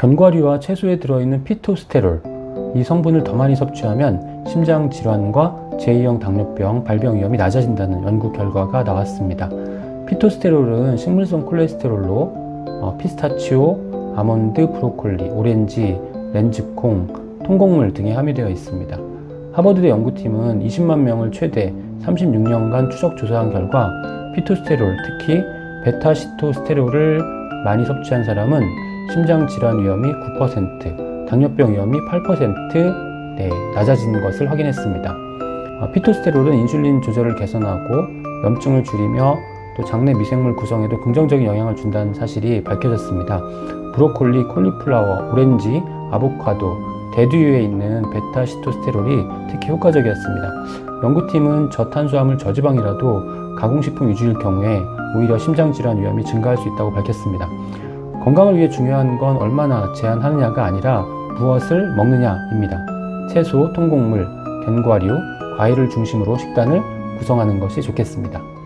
견과류와 채소에 들어있는 피토스테롤 이 성분을 더 많이 섭취하면 심장 질환과 제2형 당뇨병 발병 위험이 낮아진다는 연구 결과가 나왔습니다. 피토스테롤은 식물성 콜레스테롤로 어, 피스타치오, 아몬드, 브로콜리, 오렌지, 렌즈콩, 통곡물 등에 함유되어 있습니다. 하버드대 연구팀은 20만 명을 최대 36년간 추적 조사한 결과 피토스테롤, 특히 베타시토스테롤을 많이 섭취한 사람은 심장 질환 위험이 9%, 당뇨병 위험이 8% 네, 낮아진 것을 확인했습니다. 어, 피토스테롤은 인슐린 조절을 개선하고 염증을 줄이며 또 장내 미생물 구성에도 긍정적인 영향을 준다는 사실이 밝혀졌습니다. 브로콜리, 콜리플라워, 오렌지, 아보카도, 대두유에 있는 베타시토스테롤이 특히 효과적이었습니다. 연구팀은 저탄수화물 저지방이라도 가공식품 위주일 경우에 오히려 심장질환 위험이 증가할 수 있다고 밝혔습니다. 건강을 위해 중요한 건 얼마나 제한하느냐가 아니라 무엇을 먹느냐입니다. 채소, 통곡물, 견과류, 과일을 중심으로 식단을 구성하는 것이 좋겠습니다.